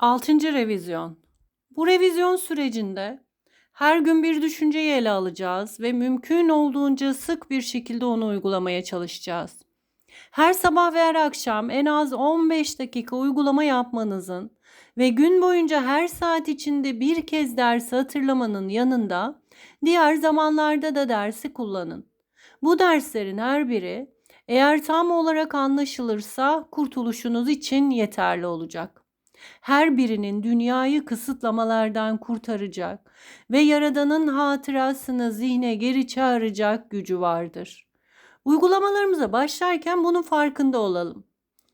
6. revizyon. Bu revizyon sürecinde her gün bir düşünceyi ele alacağız ve mümkün olduğunca sık bir şekilde onu uygulamaya çalışacağız. Her sabah ve her akşam en az 15 dakika uygulama yapmanızın ve gün boyunca her saat içinde bir kez dersi hatırlamanın yanında diğer zamanlarda da dersi kullanın. Bu derslerin her biri eğer tam olarak anlaşılırsa kurtuluşunuz için yeterli olacak. Her birinin dünyayı kısıtlamalardan kurtaracak ve Yaradan'ın hatırasını zihne geri çağıracak gücü vardır. Uygulamalarımıza başlarken bunun farkında olalım.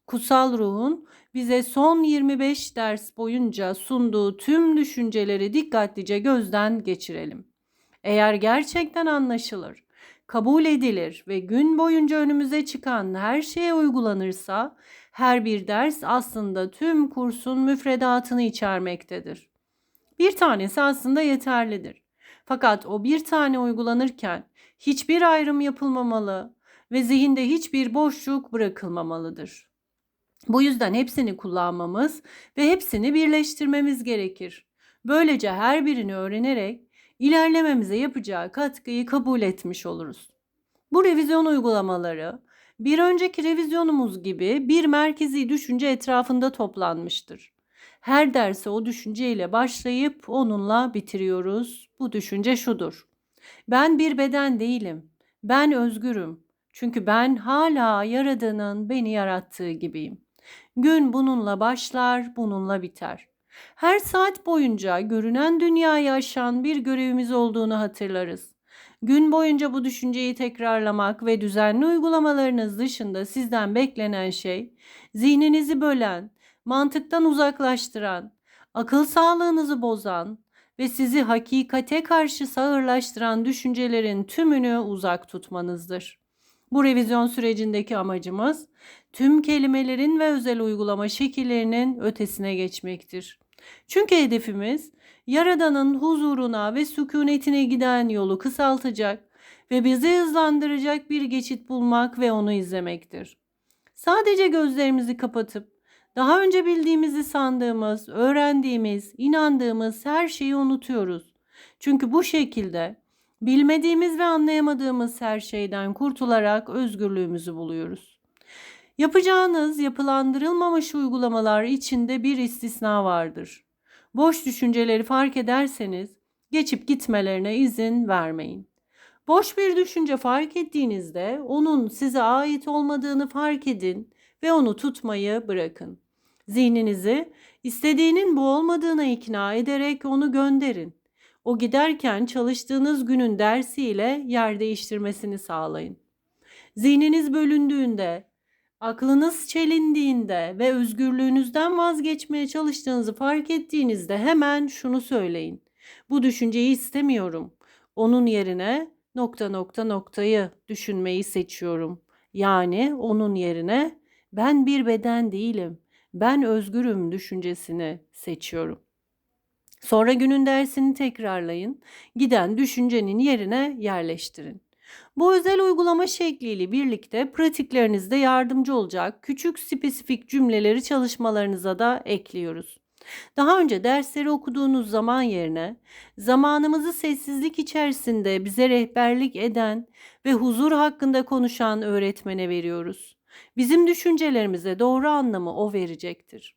Kutsal ruhun bize son 25 ders boyunca sunduğu tüm düşünceleri dikkatlice gözden geçirelim. Eğer gerçekten anlaşılır, kabul edilir ve gün boyunca önümüze çıkan her şeye uygulanırsa her bir ders aslında tüm kursun müfredatını içermektedir. Bir tanesi aslında yeterlidir. Fakat o bir tane uygulanırken hiçbir ayrım yapılmamalı ve zihinde hiçbir boşluk bırakılmamalıdır. Bu yüzden hepsini kullanmamız ve hepsini birleştirmemiz gerekir. Böylece her birini öğrenerek ilerlememize yapacağı katkıyı kabul etmiş oluruz. Bu revizyon uygulamaları bir önceki revizyonumuz gibi bir merkezi düşünce etrafında toplanmıştır. Her derse o düşünceyle başlayıp onunla bitiriyoruz. Bu düşünce şudur. Ben bir beden değilim. Ben özgürüm. Çünkü ben hala Yaradan'ın beni yarattığı gibiyim. Gün bununla başlar, bununla biter. Her saat boyunca görünen dünyayı aşan bir görevimiz olduğunu hatırlarız. Gün boyunca bu düşünceyi tekrarlamak ve düzenli uygulamalarınız dışında sizden beklenen şey, zihninizi bölen, mantıktan uzaklaştıran, akıl sağlığınızı bozan ve sizi hakikate karşı sağırlaştıran düşüncelerin tümünü uzak tutmanızdır. Bu revizyon sürecindeki amacımız tüm kelimelerin ve özel uygulama şekillerinin ötesine geçmektir. Çünkü hedefimiz Yaradan'ın huzuruna ve sükunetine giden yolu kısaltacak ve bizi hızlandıracak bir geçit bulmak ve onu izlemektir. Sadece gözlerimizi kapatıp daha önce bildiğimizi sandığımız, öğrendiğimiz, inandığımız her şeyi unutuyoruz. Çünkü bu şekilde bilmediğimiz ve anlayamadığımız her şeyden kurtularak özgürlüğümüzü buluyoruz. Yapacağınız yapılandırılmamış uygulamalar içinde bir istisna vardır. Boş düşünceleri fark ederseniz geçip gitmelerine izin vermeyin. Boş bir düşünce fark ettiğinizde onun size ait olmadığını fark edin ve onu tutmayı bırakın. Zihninizi istediğinin bu olmadığına ikna ederek onu gönderin. O giderken çalıştığınız günün dersiyle yer değiştirmesini sağlayın. Zihniniz bölündüğünde, aklınız çelindiğinde ve özgürlüğünüzden vazgeçmeye çalıştığınızı fark ettiğinizde hemen şunu söyleyin. Bu düşünceyi istemiyorum. Onun yerine nokta nokta noktayı düşünmeyi seçiyorum. Yani onun yerine ben bir beden değilim. Ben özgürüm düşüncesini seçiyorum. Sonra günün dersini tekrarlayın. Giden düşüncenin yerine yerleştirin. Bu özel uygulama şekliyle birlikte pratiklerinizde yardımcı olacak küçük spesifik cümleleri çalışmalarınıza da ekliyoruz. Daha önce dersleri okuduğunuz zaman yerine zamanımızı sessizlik içerisinde bize rehberlik eden ve huzur hakkında konuşan öğretmene veriyoruz. Bizim düşüncelerimize doğru anlamı o verecektir.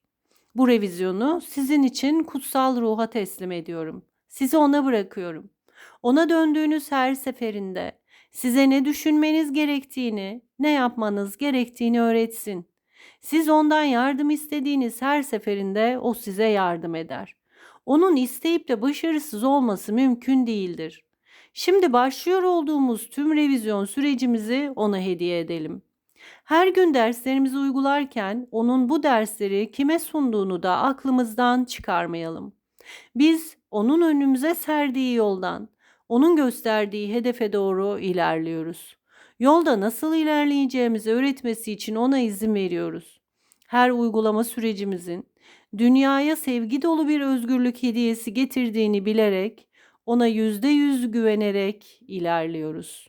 Bu revizyonu sizin için kutsal ruha teslim ediyorum. Sizi ona bırakıyorum. Ona döndüğünüz her seferinde size ne düşünmeniz gerektiğini, ne yapmanız gerektiğini öğretsin. Siz ondan yardım istediğiniz her seferinde o size yardım eder. Onun isteyip de başarısız olması mümkün değildir. Şimdi başlıyor olduğumuz tüm revizyon sürecimizi ona hediye edelim. Her gün derslerimizi uygularken onun bu dersleri kime sunduğunu da aklımızdan çıkarmayalım. Biz onun önümüze serdiği yoldan, onun gösterdiği hedefe doğru ilerliyoruz. Yolda nasıl ilerleyeceğimizi öğretmesi için ona izin veriyoruz. Her uygulama sürecimizin dünyaya sevgi dolu bir özgürlük hediyesi getirdiğini bilerek ona yüzde yüz güvenerek ilerliyoruz.